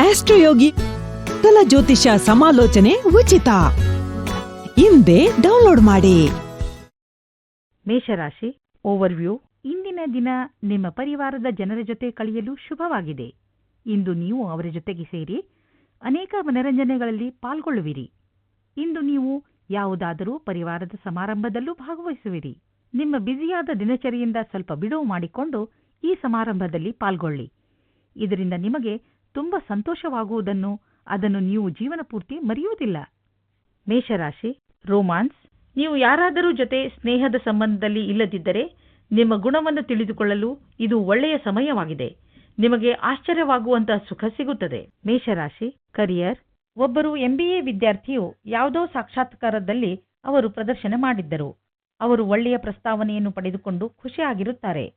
ಆಸ್ಟ್ರೋಯೋಗಿ ಕಲ ಜ್ಯೋತಿಷ ಸಮಾಲೋಚನೆ ಉಚಿತ. ಹಿಂದೆ ಡೌನ್ಲೋಡ್ ಮಾಡಿ. ಮೇಷರಾಶಿ ಓವರ್ವ್ಯೂ ಇಂದಿನ ದಿನ ನಿಮ್ಮ ಪರಿವಾರದ ಜನರ ಜೊತೆ ಕಳೆಯಲು ಶುಭವಾಗಿದೆ. ಇಂದು ನೀವು ಅವರ ಜೊತೆಗೆ ಸೇರಿ ಅನೇಕ ಮನರಂಜನೆಗಳಲ್ಲಿ ಪಾಲ್ಗೊಳ್ಳುವಿರಿ. ಇಂದು ನೀವು ಯಾವುದಾದರೂ ಪರಿವಾರದ ಸಮಾರಂಭದಲ್ಲೂ ಭಾಗವಹಿಸುವಿರಿ. ನಿಮ್ಮ ಬ್ಯುಸಿಯಾದ ದಿನಚರಿಯಿಂದ ಸ್ವಲ್ಪ ಬಿಡುವು ಮಾಡಿಕೊಂಡು ಈ ಸಮಾರಂಭದಲ್ಲಿ ಪಾಲ್ಗೊಳ್ಳಿ. ಇದರಿಂದ ನಿಮಗೆ ತುಂಬ ಸಂತೋಷವಾಗುವುದನ್ನು ಅದನ್ನು ನೀವು ಜೀವನ ಪೂರ್ತಿ ಮರೆಯುವುದಿಲ್ಲ. ಮೇಷರಾಶಿ, ರೋಮಾನ್ಸ್, ನೀವು ಯಾರಾದರೂ ಜೊತೆ ಸ್ನೇಹದ ಸಂಬಂಧದಲ್ಲಿ ಇಲ್ಲದಿದ್ದರೆ ನಿಮ್ಮ ಗುಣವನ್ನು ತಿಳಿದುಕೊಳ್ಳಲು ಇದು ಒಳ್ಳೆಯ ಸಮಯವಾಗಿದೆ. ನಿಮಗೆ ಆಶ್ಚರ್ಯವಾಗುವಂತಹ ಸುಖ ಸಿಗುತ್ತದೆ. ಮೇಷರಾಶಿ, ಕರಿಯರ್, ಒಬ್ಬರು ಎಂಬಿಎ ವಿದ್ಯಾರ್ಥಿಯು ಯಾವುದೋ ಸಾಕ್ಷಾತ್ಕಾರದಲ್ಲಿ ಅವರು ಪ್ರದರ್ಶನ ಮಾಡಿದ್ದರು. ಅವರು ಒಳ್ಳೆಯ ಪ್ರಸ್ತಾವನೆಯನ್ನು ಪಡೆದುಕೊಂಡು ಖುಷಿಯಾಗಿರುತ್ತಾರೆ.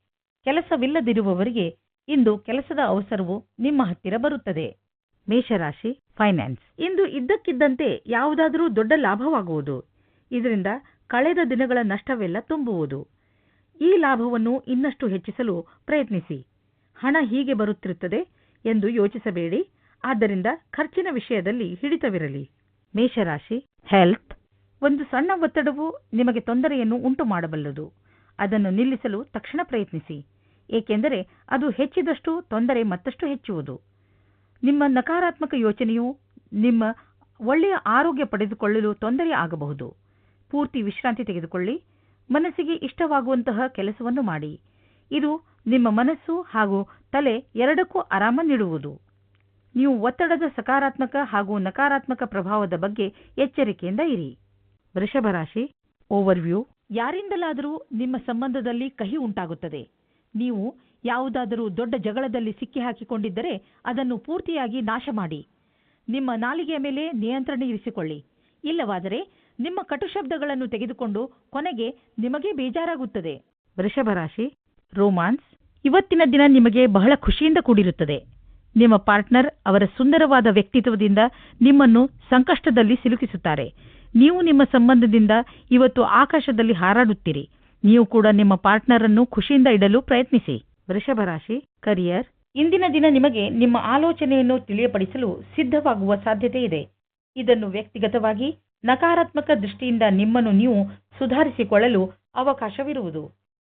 ಕೆಲಸವಿಲ್ಲದಿರುವವರಿಗೆ ಇಂದು ಕೆಲಸದ ಅವಸರವು ನಿಮ್ಮ ಹತ್ತಿರ ಬರುತ್ತದೆ. ಮೇಷರಾಶಿ ಫೈನಾನ್ಸ್ ಇಂದು ಇದ್ದಕ್ಕಿದ್ದಂತೆ ಯಾವುದಾದರೂ ದೊಡ್ಡ ಲಾಭವಾಗುವುದು. ಇದರಿಂದ ಕಳೆದ ದಿನಗಳ ನಷ್ಟವೆಲ್ಲ ತುಂಬುವುದು. ಈ ಲಾಭವನ್ನು ಇನ್ನಷ್ಟು ಹೆಚ್ಚಿಸಲು ಪ್ರಯತ್ನಿಸಿ. ಹಣ ಹೀಗೆ ಬರುತ್ತಿರುತ್ತದೆ ಎಂದು ಯೋಚಿಸಬೇಡಿ. ಆದ್ದರಿಂದ ಖರ್ಚಿನ ವಿಷಯದಲ್ಲಿ ಹಿಡಿತವಿರಲಿ. ಮೇಷರಾಶಿ ಹೆಲ್ತ್ ಒಂದು ಸಣ್ಣ ಒತ್ತಡವು ನಿಮಗೆ ತೊಂದರೆಯನ್ನು ಉಂಟು ಮಾಡಬಲ್ಲದು ಅದನ್ನು ನಿಲ್ಲಿಸಲು ತಕ್ಷಣ ಪ್ರಯತ್ನಿಸಿ. ಏಕೆಂದರೆ ಅದು ಹೆಚ್ಚಿದಷ್ಟು ತೊಂದರೆ ಮತ್ತಷ್ಟು ಹೆಚ್ಚುವುದು. ನಿಮ್ಮ ನಕಾರಾತ್ಮಕ ಯೋಚನೆಯು ನಿಮ್ಮ ಒಳ್ಳೆಯ ಆರೋಗ್ಯ ಪಡೆದುಕೊಳ್ಳಲು ತೊಂದರೆ ಆಗಬಹುದು. ಪೂರ್ತಿ ವಿಶ್ರಾಂತಿ ತೆಗೆದುಕೊಳ್ಳಿ. ಮನಸ್ಸಿಗೆ ಇಷ್ಟವಾಗುವಂತಹ ಕೆಲಸವನ್ನು ಮಾಡಿ. ಇದು ನಿಮ್ಮ ಮನಸ್ಸು ಹಾಗೂ ತಲೆ ಎರಡಕ್ಕೂ ಆರಾಮ ನೀಡುವುದು. ನೀವು ಒತ್ತಡದ ಸಕಾರಾತ್ಮಕ ಹಾಗೂ ನಕಾರಾತ್ಮಕ ಪ್ರಭಾವದ ಬಗ್ಗೆ ಎಚ್ಚರಿಕೆಯಿಂದ ಇರಿ. ವೃಷಭ ರಾಶಿ ಓವರ್ವ್ಯೂ ಯಾರಿಂದಲಾದರೂ ನಿಮ್ಮ ಸಂಬಂಧದಲ್ಲಿ ಕಹಿ ಉಂಟಾಗುತ್ತದೆ. ನೀವು ಯಾವುದಾದರೂ ದೊಡ್ಡ ಜಗಳದಲ್ಲಿ ಸಿಕ್ಕಿಹಾಕಿಕೊಂಡಿದ್ದರೆ ಅದನ್ನು ಪೂರ್ತಿಯಾಗಿ ನಾಶ ಮಾಡಿ ನಿಮ್ಮ ನಾಲಿಗೆಯ ಮೇಲೆ ನಿಯಂತ್ರಣ ಇರಿಸಿಕೊಳ್ಳಿ. ಇಲ್ಲವಾದರೆ ನಿಮ್ಮ ಕಟು ಶಬ್ದಗಳನ್ನು ತೆಗೆದುಕೊಂಡು ಕೊನೆಗೆ ನಿಮಗೆ ಬೇಜಾರಾಗುತ್ತದೆ. ವೃಷಭ ರಾಶಿ, ರೋಮಾನ್ಸ್, ಇವತ್ತಿನ ದಿನ ನಿಮಗೆ ಬಹಳ ಖುಷಿಯಿಂದ ಕೂಡಿರುತ್ತದೆ. ನಿಮ್ಮ ಪಾರ್ಟ್ನರ್ ಅವರ ಸುಂದರವಾದ ವ್ಯಕ್ತಿತ್ವದಿಂದ ನಿಮ್ಮನ್ನು ಸಂಕಷ್ಟದಲ್ಲಿ ಸಿಲುಕಿಸುತ್ತಾರೆ. ನೀವು ನಿಮ್ಮ ಸಂಬಂಧದಿಂದ ಇವತ್ತು ಆಕಾಶದಲ್ಲಿ ಹಾರಾಡುತ್ತೀರಿ. ನೀವು ಕೂಡ ನಿಮ್ಮ ಪಾರ್ಟ್ನರ್ ಅನ್ನು ಖುಷಿಯಿಂದ ಇಡಲು ಪ್ರಯತ್ನಿಸಿ. ವೃಷಭ ರಾಶಿ ಕರಿಯರ್ ಇಂದಿನ ದಿನ ನಿಮಗೆ ನಿಮ್ಮ ಆಲೋಚನೆಯನ್ನು ತಿಳಿಯಪಡಿಸಲು ಸಿದ್ಧವಾಗುವ ಸಾಧ್ಯತೆ ಇದೆ. ಇದನ್ನು ವ್ಯಕ್ತಿಗತವಾಗಿ, ನಕಾರಾತ್ಮಕ ದೃಷ್ಟಿಯಿಂದ ನಿಮ್ಮನ್ನು ನೀವು ಸುಧಾರಿಸಿಕೊಳ್ಳಲು ಅವಕಾಶವಿರುವುದು.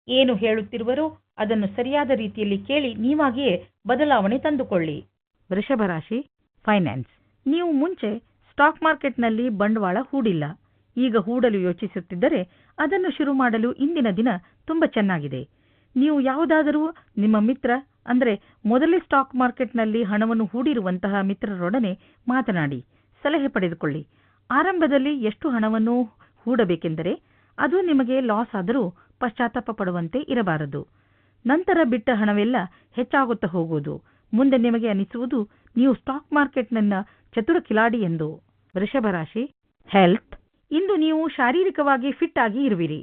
ಏನು ಹೇಳುತ್ತಿರುವರೋ ಅದನ್ನು ಸರಿಯಾದ ರೀತಿಯಲ್ಲಿ ಕೇಳಿ ನೀವಾಗಿಯೇ ಬದಲಾವಣೆ ತಂದುಕೊಳ್ಳಿ. ವೃಷಭ ರಾಶಿ ಫೈನಾನ್ಸ್ ನೀವು ಮುಂಚೆ ಸ್ಟಾಕ್ ಮಾರ್ಕೆಟ್ನಲ್ಲಿ ಬಂಡವಾಳ ಹೂಡಿಲ್ಲ. ಈಗ ಹೂಡಲು ಯೋಚಿಸುತ್ತಿದ್ದರೆ ಅದನ್ನು ಶುರು ಮಾಡಲು ಇಂದಿನ ದಿನ ತುಂಬ ಚೆನ್ನಾಗಿದೆ. ನೀವು ಯಾವುದಾದರೂ ನಿಮ್ಮ ಮಿತ್ರ, ಅಂದರೆ ಮೊದಲೇ ಸ್ಟಾಕ್ ಮಾರ್ಕೆಟ್ನಲ್ಲಿ ಹಣವನ್ನು ಹೂಡಿರುವಂತಹ ಮಿತ್ರರೊಡನೆ ಮಾತನಾಡಿ, ಸಲಹೆ ಪಡೆದುಕೊಳ್ಳಿ. ಆರಂಭದಲ್ಲಿ ಎಷ್ಟು ಹಣವನ್ನು ಹೂಡಬೇಕೆಂದರೆ ಅದು ನಿಮಗೆ ಲಾಸ್ ಆದರೂ ಪಶ್ಚಾತ್ತಾಪ ಪಡುವಂತೆ ಇರಬಾರದು. ನಂತರ ಬಿಟ್ಟ ಹಣವೆಲ್ಲ ಹೆಚ್ಚಾಗುತ್ತಾ ಹೋಗುವುದು. ಮುಂದೆ ನಿಮಗೆ ಅನಿಸುವುದು, ನೀವು ಸ್ಟಾಕ್ ಮಾರ್ಕೆಟ್ನನ್ನ ಚತುರ ಕಿಲಾಡಿ ಎಂದು. ವೃಷಭ ರಾಶಿ ಹೆಲ್ತ್ ಇಂದು ನೀವು ಶಾರೀರಿಕವಾಗಿ ಫಿಟ್ ಆಗಿ ಇರುವಿರಿ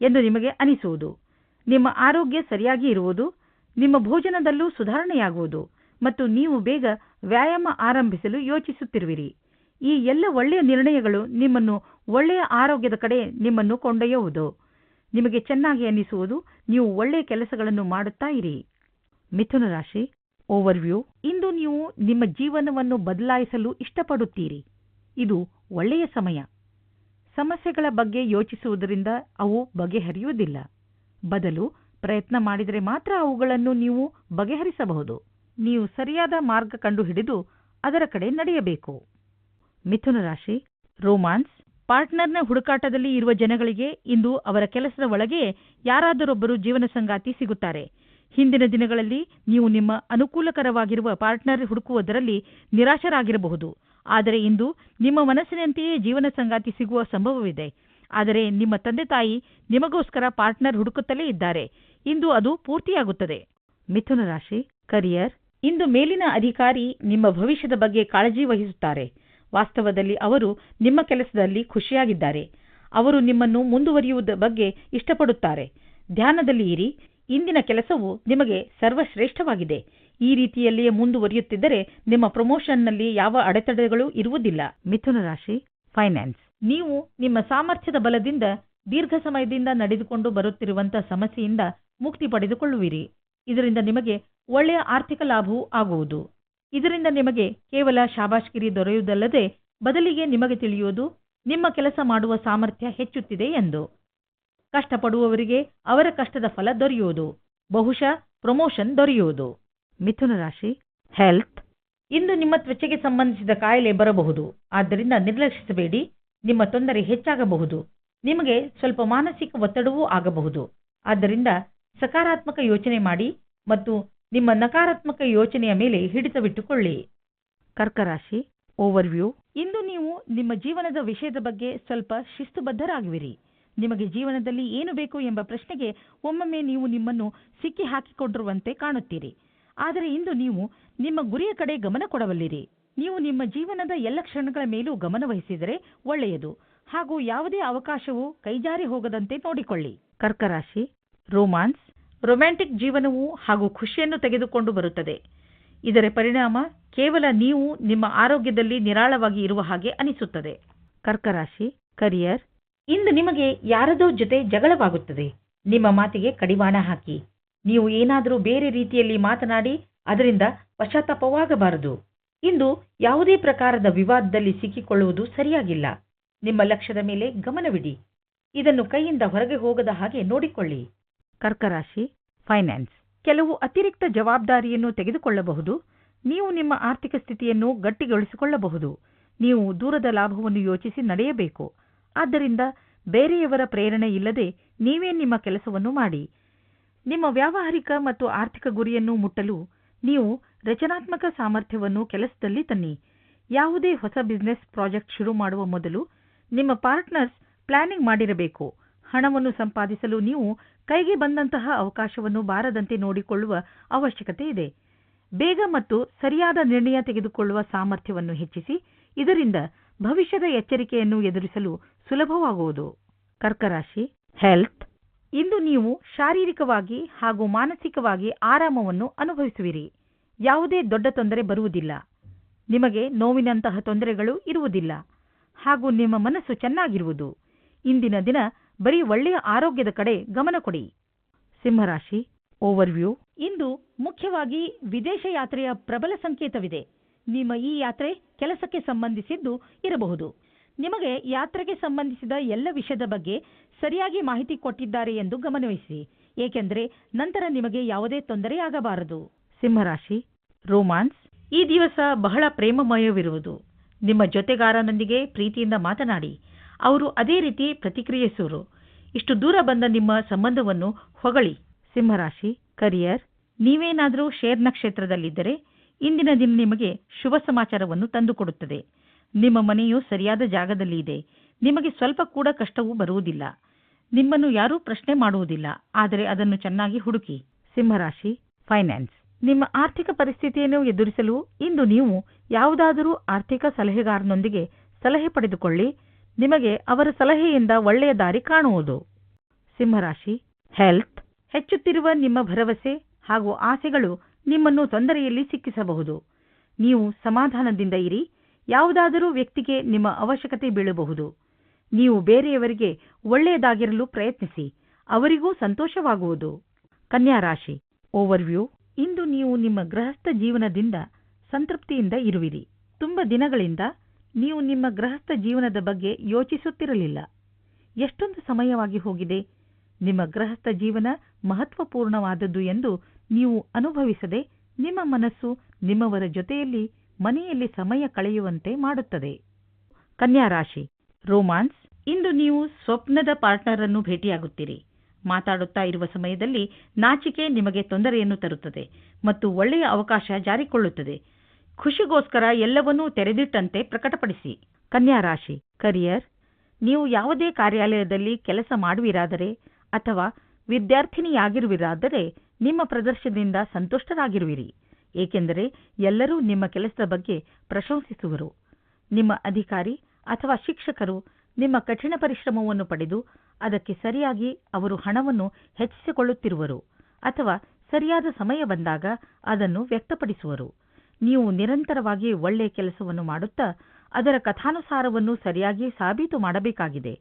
ಎಂದು ನಿಮಗೆ ಅನಿಸುವುದು. ನಿಮ್ಮ ಆರೋಗ್ಯ ಸರಿಯಾಗಿ ಇರುವುದು, ನಿಮ್ಮ ಭೋಜನದಲ್ಲೂ ಸುಧಾರಣೆಯಾಗುವುದು ಮತ್ತು ನೀವು ಬೇಗ ವ್ಯಾಯಾಮ ಆರಂಭಿಸಲು ಯೋಚಿಸುತ್ತಿರುವಿರಿ. ಈ ಎಲ್ಲ ಒಳ್ಳೆಯ ನಿರ್ಣಯಗಳು ನಿಮ್ಮನ್ನು ಒಳ್ಳೆಯ ಆರೋಗ್ಯದ ಕಡೆ ನಿಮ್ಮನ್ನು ಕೊಂಡೊಯ್ಯುವುದು. ನಿಮಗೆ ಚೆನ್ನಾಗಿ ಅನ್ನಿಸುವುದು ನೀವು ಒಳ್ಳೆಯ ಕೆಲಸಗಳನ್ನು ಮಾಡುತ್ತಾ ಇರಿ. ಮಿಥುನ ರಾಶಿ ಓವರ್ವ್ಯೂ ಇಂದು ನೀವು ನಿಮ್ಮ ಜೀವನವನ್ನು ಬದಲಾಯಿಸಲು ಇಷ್ಟಪಡುತ್ತೀರಿ. ಇದು ಒಳ್ಳೆಯ ಸಮಯ. ಸಮಸ್ಯೆಗಳ ಬಗ್ಗೆ ಯೋಚಿಸುವುದರಿಂದ ಅವು ಬಗೆಹರಿಯುವುದಿಲ್ಲ. ಬದಲು ಪ್ರಯತ್ನ ಮಾಡಿದರೆ ಮಾತ್ರ ಅವುಗಳನ್ನು ನೀವು ಬಗೆಹರಿಸಬಹುದು. ನೀವು ಸರಿಯಾದ ಮಾರ್ಗ ಕಂಡುಹಿಡಿದು ಅದರ ಕಡೆ ನಡೆಯಬೇಕು. ಮಿಥುನ ರಾಶಿ, ರೋಮಾನ್ಸ್. ಪಾರ್ಟ್ನರ್ನ ಹುಡುಕಾಟದಲ್ಲಿ ಇರುವ ಜನಗಳಿಗೆ ಇಂದು ಅವರ ಕೆಲಸದ ಒಳಗೆ ಯಾರಾದರೊಬ್ಬರು ಜೀವನ ಸಂಗಾತಿ ಸಿಗುತ್ತಾರೆ. ಹಿಂದಿನ ದಿನಗಳಲ್ಲಿ ನೀವು ನಿಮ್ಮ ಅನುಕೂಲಕರವಾಗಿರುವ ಪಾರ್ಟ್ನರ್ ಹುಡುಕುವುದರಲ್ಲಿ ನಿರಾಶರಾಗಿರಬಹುದು. ಆದರೆ ಇಂದು ನಿಮ್ಮ ಮನಸ್ಸಿನಂತೆಯೇ ಜೀವನ ಸಂಗಾತಿ ಸಿಗುವ ಸಂಭವವಿದೆ. ಆದರೆ ನಿಮ್ಮ ತಂದೆ ತಾಯಿ ನಿಮಗೋಸ್ಕರ ಪಾರ್ಟ್ನರ್ ಹುಡುಕುತ್ತಲೇ ಇದ್ದಾರೆ. ಇಂದು ಅದು ಪೂರ್ತಿಯಾಗುತ್ತದೆ. ಮಿಥುನ ರಾಶಿ, ಕರಿಯರ್. ಇಂದು ಮೇಲಿನ ಅಧಿಕಾರಿ ನಿಮ್ಮ ಭವಿಷ್ಯದ ಬಗ್ಗೆ ಕಾಳಜಿ ವಹಿಸುತ್ತಾರೆ. ವಾಸ್ತವದಲ್ಲಿ ಅವರು ನಿಮ್ಮ ಕೆಲಸದಲ್ಲಿ ಖುಷಿಯಾಗಿದ್ದಾರೆ. ಅವರು ನಿಮ್ಮನ್ನು ಮುಂದುವರಿಯುವುದ ಬಗ್ಗೆ ಇಷ್ಟಪಡುತ್ತಾರೆ. ಧ್ಯಾನದಲ್ಲಿ ಇರಿ. ಇಂದಿನ ಕೆಲಸವು ನಿಮಗೆ ಸರ್ವಶ್ರೇಷ್ಠವಾಗಿದೆ. ಈ ರೀತಿಯಲ್ಲಿಯೇ ಮುಂದುವರಿಯುತ್ತಿದ್ದರೆ ನಿಮ್ಮ ಪ್ರಮೋಷನ್ನಲ್ಲಿ ಯಾವ ಅಡೆತಡೆಗಳು ಇರುವುದಿಲ್ಲ. ಮಿಥುನ ರಾಶಿ ಫೈನಾನ್ಸ್ ನೀವು ನಿಮ್ಮ ಸಾಮರ್ಥ್ಯದ ಬಲದಿಂದ ದೀರ್ಘ ಸಮಯದಿಂದ ನಡೆದುಕೊಂಡು ಬರುತ್ತಿರುವಂತಹ ಸಮಸ್ಯೆಯಿಂದ ಮುಕ್ತಿ ಪಡೆದುಕೊಳ್ಳುವಿರಿ. ಇದರಿಂದ ನಿಮಗೆ ಒಳ್ಳೆಯ ಆರ್ಥಿಕ ಲಾಭವೂ ಆಗುವುದು. ಇದರಿಂದ ನಿಮಗೆ ಕೇವಲ ಶಾಬಾಷ್ಗಿರಿ ದೊರೆಯುವುದಲ್ಲದೆ ಬದಲಿಗೆ ನಿಮಗೆ ತಿಳಿಯುವುದು ನಿಮ್ಮ ಕೆಲಸ ಮಾಡುವ ಸಾಮರ್ಥ್ಯ ಹೆಚ್ಚುತ್ತಿದೆ ಎಂದು. ಕಷ್ಟಪಡುವವರಿಗೆ ಅವರ ಕಷ್ಟದ ಫಲ ದೊರೆಯುವುದು. ಬಹುಶಃ ಪ್ರಮೋಷನ್ ದೊರೆಯುವುದು. ಮಿಥುನ ರಾಶಿ ಹೆಲ್ತ್ ಇಂದು ನಿಮ್ಮ ತ್ವಚೆಗೆ ಸಂಬಂಧಿಸಿದ ಕಾಯಿಲೆ ಬರಬಹುದು. ಆದ್ದರಿಂದ ನಿರ್ಲಕ್ಷಿಸಬೇಡಿ. ನಿಮ್ಮ ತೊಂದರೆ ಹೆಚ್ಚಾಗಬಹುದು. ನಿಮಗೆ ಸ್ವಲ್ಪ ಮಾನಸಿಕ ಒತ್ತಡವೂ ಆಗಬಹುದು. ಆದ್ದರಿಂದ ಸಕಾರಾತ್ಮಕ ಯೋಚನೆ ಮಾಡಿ ಮತ್ತು ನಿಮ್ಮ ನಕಾರಾತ್ಮಕ ಯೋಚನೆಯ ಮೇಲೆ ಹಿಡಿತವಿಟ್ಟುಕೊಳ್ಳಿ. ಕರ್ಕರಾಶಿ ಓವರ್ವ್ಯೂ ಇಂದು ನೀವು ನಿಮ್ಮ ಜೀವನದ ವಿಷಯದ ಬಗ್ಗೆ ಸ್ವಲ್ಪ ಶಿಸ್ತುಬದ್ಧರಾಗುವಿರಿ. ನಿಮಗೆ ಜೀವನದಲ್ಲಿ ಏನು ಬೇಕು ಎಂಬ ಪ್ರಶ್ನೆಗೆ ಒಮ್ಮೊಮ್ಮೆ ನೀವು ನಿಮ್ಮನ್ನು ಸಿಕ್ಕಿ ಹಾಕಿಕೊಂಡಿರುವಂತೆ ಕಾಣುತ್ತೀರಿ. ಆದರೆ ಇಂದು ನೀವು ನಿಮ್ಮ ಗುರಿಯ ಕಡೆ ಗಮನ ಕೊಡಬಲ್ಲಿರಿ. ನೀವು ನಿಮ್ಮ ಜೀವನದ ಎಲ್ಲ ಕ್ಷಣಗಳ ಮೇಲೂ ಗಮನವಹಿಸಿದರೆ ಒಳ್ಳೆಯದು. ಹಾಗೂ ಯಾವುದೇ ಅವಕಾಶವು ಕೈಜಾರಿ ಹೋಗದಂತೆ ನೋಡಿಕೊಳ್ಳಿ. ಕರ್ಕರಾಶಿ, ರೋಮಾನ್ಸ್, ರೊಮ್ಯಾಂಟಿಕ್ ಜೀವನವು ಹಾಗೂ ಖುಷಿಯನ್ನು ತೆಗೆದುಕೊಂಡು ಬರುತ್ತದೆ. ಇದರ ಪರಿಣಾಮ ಕೇವಲ ನೀವು ನಿಮ್ಮ ಆರೋಗ್ಯದಲ್ಲಿ ನಿರಾಳವಾಗಿ ಇರುವ ಹಾಗೆ ಅನಿಸುತ್ತದೆ. ಕರ್ಕರಾಶಿ, ಕರಿಯರ್, ಇಂದು ನಿಮಗೆ ಯಾರದೋ ಜೊತೆ ಜಗಳವಾಗುತ್ತದೆ. ನಿಮ್ಮ ಮಾತಿಗೆ ಕಡಿವಾಣ ಹಾಕಿ. ನೀವು ಏನಾದರೂ ಬೇರೆ ರೀತಿಯಲ್ಲಿ ಮಾತನಾಡಿ ಅದರಿಂದ ಪಶ್ಚಾತ್ತಾಪವಾಗಬಾರದು. ಇಂದು ಯಾವುದೇ ಪ್ರಕಾರದ ವಿವಾದದಲ್ಲಿ ಸಿಕ್ಕಿಕೊಳ್ಳುವುದು ಸರಿಯಾಗಿಲ್ಲ. ನಿಮ್ಮ ಲಕ್ಷ್ಯದ ಮೇಲೆ ಗಮನವಿಡಿ. ಇದನ್ನು ಕೈಯಿಂದ ಹೊರಗೆ ಹೋಗದ ಹಾಗೆ ನೋಡಿಕೊಳ್ಳಿ. ಕರ್ಕರಾಶಿ, ಫೈನಾನ್ಸ್. ಕೆಲವು ಅತಿರಿಕ್ತ ಜವಾಬ್ದಾರಿಯನ್ನು ತೆಗೆದುಕೊಳ್ಳಬಹುದು. ನೀವು ನಿಮ್ಮ ಆರ್ಥಿಕ ಸ್ಥಿತಿಯನ್ನು ಗಟ್ಟಿಗೊಳಿಸಿಕೊಳ್ಳಬಹುದು. ನೀವು ದೂರದ ಲಾಭವನ್ನು ಯೋಚಿಸಿ ನಡೆಯಬೇಕು. ಆದ್ದರಿಂದ ಬೇರೆಯವರ ಪ್ರೇರಣೆ ಇಲ್ಲದೆ ನೀವೇ ನಿಮ್ಮ ಕೆಲಸವನ್ನು ಮಾಡಿ. ನಿಮ್ಮ ವ್ಯಾವಹಾರಿಕ ಮತ್ತು ಆರ್ಥಿಕ ಗುರಿಯನ್ನು ಮುಟ್ಟಲು ನೀವು ರಚನಾತ್ಮಕ ಸಾಮರ್ಥ್ಯವನ್ನು ಕೆಲಸದಲ್ಲಿ ತನ್ನಿ. ಯಾವುದೇ ಹೊಸ ಬಿಸಿನೆಸ್ ಪ್ರಾಜೆಕ್ಟ್ ಶುರು ಮಾಡುವ ಮೊದಲು ನಿಮ್ಮ ಪಾರ್ಟ್ನರ್ಸ್ ಪ್ಲಾನಿಂಗ್ ಮಾಡಿರಬೇಕು. ಹಣವನ್ನು ಸಂಪಾದಿಸಲು ನೀವು ಕೈಗೆ ಬಂದಂತಹ ಅವಕಾಶವನ್ನು ಬಾರದಂತೆ ನೋಡಿಕೊಳ್ಳುವ ಅವಶ್ಯಕತೆ ಇದೆ. ಬೇಗ ಮತ್ತು ಸರಿಯಾದ ನಿರ್ಣಯ ತೆಗೆದುಕೊಳ್ಳುವ ಸಾಮರ್ಥ್ಯವನ್ನು ಹೆಚ್ಚಿಸಿ, ಇದರಿಂದ ಭವಿಷ್ಯದ ಎಚ್ಚರಿಕೆಯನ್ನು ಎದುರಿಸಲು ಸುಲಭವಾಗುವುದು. ಕರ್ಕರಾಶಿ ಹೆಲ್ತ್ ಇಂದು ನೀವು ಶಾರೀರಿಕವಾಗಿ ಹಾಗೂ ಮಾನಸಿಕವಾಗಿ ಆರಾಮವನ್ನು ಅನುಭವಿಸುವಿರಿ. ಯಾವುದೇ ದೊಡ್ಡ ತೊಂದರೆ ಬರುವುದಿಲ್ಲ. ನಿಮಗೆ ನೋವಿನಂತಹ ತೊಂದರೆಗಳು ಇರುವುದಿಲ್ಲ. ಹಾಗೂ ನಿಮ್ಮ ಮನಸ್ಸು ಚೆನ್ನಾಗಿರುವುದು. ಇಂದಿನ ದಿನ ಬರೀ ಒಳ್ಳೆಯ ಆರೋಗ್ಯದ ಕಡೆ ಗಮನ ಕೊಡಿ. ಸಿಂಹರಾಶಿ ಓವರ್ವ್ಯೂ ಇಂದು ಮುಖ್ಯವಾಗಿ ವಿದೇಶ ಯಾತ್ರೆಯ ಪ್ರಬಲ ಸಂಕೇತವಿದೆ. ನಿಮ್ಮ ಈ ಯಾತ್ರೆ ಕೆಲಸಕ್ಕೆ ಸಂಬಂಧಿಸಿದ್ದು ಇರಬಹುದು. ನಿಮಗೆ ಯಾತ್ರೆಗೆ ಸಂಬಂಧಿಸಿದ ಎಲ್ಲ ವಿಷಯದ ಬಗ್ಗೆ ಸರಿಯಾಗಿ ಮಾಹಿತಿ ಕೊಟ್ಟಿದ್ದಾರೆ ಎಂದು ಗಮನವಹಿಸಿ. ಏಕೆಂದರೆ ನಂತರ ನಿಮಗೆ ಯಾವುದೇ ತೊಂದರೆಯಾಗಬಾರದು ಸಿಂಹರಾಶಿ, ರೋಮಾನ್ಸ್, ಈ ದಿವಸ ಬಹಳ ಪ್ರೇಮಮಯವಿರುವುದು. ನಿಮ್ಮ ಜೊತೆಗಾರನೊಂದಿಗೆ ಪ್ರೀತಿಯಿಂದ ಮಾತನಾಡಿ, ಅವರು ಅದೇ ರೀತಿ ಪ್ರತಿಕ್ರಿಯಿಸುವರು ಇಷ್ಟು ದೂರ ಬಂದ ನಿಮ್ಮ ಸಂಬಂಧವನ್ನು ಹೊಗಳಿ. ಸಿಂಹರಾಶಿ, ಕರಿಯರ್, ನೀವೇನಾದರೂ ಶೇರ್ ನಕ್ಷತ್ರದಲ್ಲಿದ್ದರೆ ಇಂದಿನ ದಿನ ನಿಮಗೆ ಶುಭ ಸಮಾಚಾರವನ್ನು ತಂದುಕೊಡುತ್ತದೆ. ನಿಮ್ಮ ಮನೆಯು ಸರಿಯಾದ ಜಾಗದಲ್ಲಿ ಇದೆ. ನಿಮಗೆ ಸ್ವಲ್ಪ ಕೂಡ ಕಷ್ಟವೂ ಬರುವುದಿಲ್ಲ. ನಿಮ್ಮನ್ನು ಯಾರೂ ಪ್ರಶ್ನೆ ಮಾಡುವುದಿಲ್ಲ. ಆದರೆ ಅದನ್ನು ಚೆನ್ನಾಗಿ ಹುಡುಕಿ. ಸಿಂಹರಾಶಿ ಫೈನಾನ್ಸ್ ನಿಮ್ಮ ಆರ್ಥಿಕ ಪರಿಸ್ಥಿತಿಯನ್ನು ಎದುರಿಸಲು ಇಂದು ನೀವು ಯಾವುದಾದರೂ ಆರ್ಥಿಕ ಸಲಹೆಗಾರನೊಂದಿಗೆ ಸಲಹೆ ಪಡೆದುಕೊಳ್ಳಿ. ನಿಮಗೆ ಅವರ ಸಲಹೆಯಿಂದ ಒಳ್ಳೆಯ ದಾರಿ ಕಾಣುವುದು. ಸಿಂಹರಾಶಿ ಹೆಲ್ತ್ ಹೆಚ್ಚುತ್ತಿರುವ ನಿಮ್ಮ ಭರವಸೆ ಹಾಗೂ ಆಸೆಗಳು ನಿಮ್ಮನ್ನು ತೊಂದರೆಯಲ್ಲಿ ಸಿಕ್ಕಿಸಬಹುದು. ನೀವು ಸಮಾಧಾನದಿಂದ ಇರಿ. ಯಾವುದಾದರೂ ವ್ಯಕ್ತಿಗೆ ನಿಮ್ಮ ಅವಶ್ಯಕತೆ ಬೀಳಬಹುದು. ನೀವು ಬೇರೆಯವರಿಗೆ ಒಳ್ಳೆಯದಾಗಿರಲು ಪ್ರಯತ್ನಿಸಿ, ಅವರಿಗೂ ಸಂತೋಷವಾಗುವುದು. ಕನ್ಯಾ ರಾಶಿ ಓವರ್ವ್ಯೂ ಇಂದು ನೀವು ನಿಮ್ಮ ಗೃಹಸ್ಥ ಜೀವನದಿಂದ ಸಂತೃಪ್ತಿಯಿಂದ ಇರುವಿರಿ. ತುಂಬ ದಿನಗಳಿಂದ ನೀವು ನಿಮ್ಮ ಗೃಹಸ್ಥ ಜೀವನದ ಬಗ್ಗೆ ಯೋಚಿಸುತ್ತಿರಲಿಲ್ಲ. ಎಷ್ಟೊಂದು ಸಮಯವಾಗಿ ಹೋಗಿದೆ. ನಿಮ್ಮ ಗೃಹಸ್ಥ ಜೀವನ ಮಹತ್ವಪೂರ್ಣವಾದದ್ದು ಎಂದು ನೀವು ಅನುಭವಿಸದೆ ನಿಮ್ಮ ಮನಸ್ಸು ನಿಮ್ಮವರ ಜೊತೆಯಲ್ಲಿ ಮನೆಯಲ್ಲಿ ಸಮಯ ಕಳೆಯುವಂತೆ ಮಾಡುತ್ತದೆ. ಕನ್ಯಾ ರಾಶಿ, ರೋಮಾನ್ಸ್, ಇಂದು ನೀವು ಸ್ವಪ್ನದ ಪಾರ್ಟ್ನರ್ ಅನ್ನು ಭೇಟಿಯಾಗುತ್ತೀರಿ. ಮಾತಾಡುತ್ತಾ ಇರುವ ಸಮಯದಲ್ಲಿ ನಾಚಿಕೆ ನಿಮಗೆ ತೊಂದರೆಯನ್ನು ತರುತ್ತದೆ ಮತ್ತು ಒಳ್ಳೆಯ ಅವಕಾಶ ಜಾರಿಕೊಳ್ಳುತ್ತದೆ. ಖುಷಿಗೋಸ್ಕರ ಎಲ್ಲವನ್ನೂ ತೆರೆದಿಟ್ಟಂತೆ ಪ್ರಕಟಪಡಿಸಿ. ಕನ್ಯಾ ರಾಶಿ, ಕರಿಯರ್, ನೀವು ಯಾವುದೇ ಕಾರ್ಯಾಲಯದಲ್ಲಿ ಕೆಲಸ ಮಾಡುವಿರಾದರೆ ಅಥವಾ ವಿದ್ಯಾರ್ಥಿನಿಯಾಗಿರುವಿರಾದರೆ ನಿಮ್ಮ ಪ್ರದರ್ಶನದಿಂದ ಸಂತುಷ್ಟರಾಗಿರುವಿರಿ. ಏಕೆಂದರೆ ಎಲ್ಲರೂ ನಿಮ್ಮ ಕೆಲಸದ ಬಗ್ಗೆ ಪ್ರಶಂಸಿಸುವರು. ನಿಮ್ಮ ಅಧಿಕಾರಿ ಅಥವಾ ಶಿಕ್ಷಕರು ನಿಮ್ಮ ಕಠಿಣ ಪರಿಶ್ರಮವನ್ನು ಪಡೆದು ಅದಕ್ಕೆ ಸರಿಯಾಗಿ ಅವರು ಹಣವನ್ನು ಹೆಚ್ಚಿಸಿಕೊಳ್ಳುತ್ತಿರುವರು ಅಥವಾ ಸರಿಯಾದ ಸಮಯ ಬಂದಾಗ ಅದನ್ನು ವ್ಯಕ್ತಪಡಿಸುವರು. ನೀವು ನಿರಂತರವಾಗಿ ಒಳ್ಳೆಯ ಕೆಲಸವನ್ನು ಮಾಡುತ್ತಾ ಅದರ ಕಥಾನುಸಾರವನ್ನು ಸರಿಯಾಗಿ ಸಾಬೀತು ಮಾಡಬೇಕಾಗಿದೆ.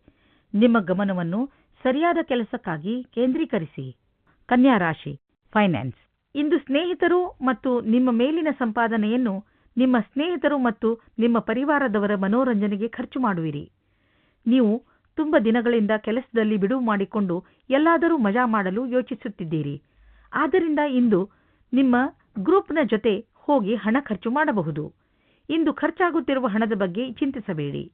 ನಿಮ್ಮ ಗಮನವನ್ನು ಸರಿಯಾದ ಕೆಲಸಕ್ಕಾಗಿ ಕೇಂದ್ರೀಕರಿಸಿ. ಕನ್ಯಾ ರಾಶಿ, ಫೈನಾನ್ಸ್. ಇಂದು ಸ್ನೇಹಿತರು ಮತ್ತು ನಿಮ್ಮ ಮೇಲಿನ ಸಂಪಾದನೆಯನ್ನು ನಿಮ್ಮ ಸ್ನೇಹಿತರು ಮತ್ತು ನಿಮ್ಮ ಪರಿವಾರದವರ ಮನೋರಂಜನೆಗೆ ಖರ್ಚು ಮಾಡುವಿರಿ. ನೀವು ತುಂಬ ದಿನಗಳಿಂದ ಕೆಲಸದಲ್ಲಿ ಬಿಡುವು ಮಾಡಿಕೊಂಡು ಎಲ್ಲಾದರೂ ಮಜಾ ಮಾಡಲು ಯೋಚಿಸುತ್ತಿದ್ದೀರಿ. ಆದ್ದರಿಂದ ಇಂದು ನಿಮ್ಮ ಗ್ರೂಪ್ನ ಜೊತೆ ಹೋಗಿ ಹಣ ಖರ್ಚು ಮಾಡಬಹುದು. ಇಂದು ಖರ್ಚಾಗುತ್ತಿರುವ ಹಣದ ಬಗ್ಗೆ ಚಿಂತಿಸಬೇಡಿ.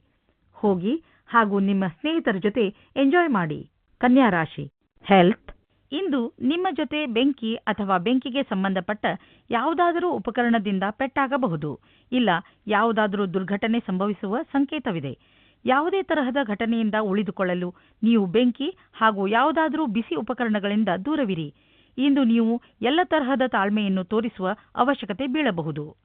ಹೋಗಿ ಹಾಗೂ ನಿಮ್ಮ ಸ್ನೇಹಿತರ ಜೊತೆ ಎಂಜಾಯ್ ಮಾಡಿ. ಕನ್ಯಾ ರಾಶಿ. ಹೆಲ್ತ್ ಇಂದು ನಿಮ್ಮ ಜೊತೆ ಬೆಂಕಿ ಅಥವಾ ಬೆಂಕಿಗೆ ಸಂಬಂಧಪಟ್ಟ ಯಾವುದಾದರೂ ಉಪಕರಣದಿಂದ ಪೆಟ್ಟಾಗಬಹುದು. ಇಲ್ಲ, ಯಾವುದಾದರೂ ದುರ್ಘಟನೆ ಸಂಭವಿಸುವ ಸಂಕೇತವಿದೆ. ಯಾವುದೇ ತರಹದ ಘಟನೆಯಿಂದ ಉಳಿದುಕೊಳ್ಳಲು ನೀವು ಬೆಂಕಿ ಹಾಗೂ ಯಾವುದಾದರೂ ಬಿಸಿ ಉಪಕರಣಗಳಿಂದ ದೂರವಿರಿ. ಇಂದು ನೀವು ಎಲ್ಲ ತರಹದ ತಾಳ್ಮೆಯನ್ನು ತೋರಿಸುವ ಅವಶ್ಯಕತೆ ಬೀಳಬಹುದು.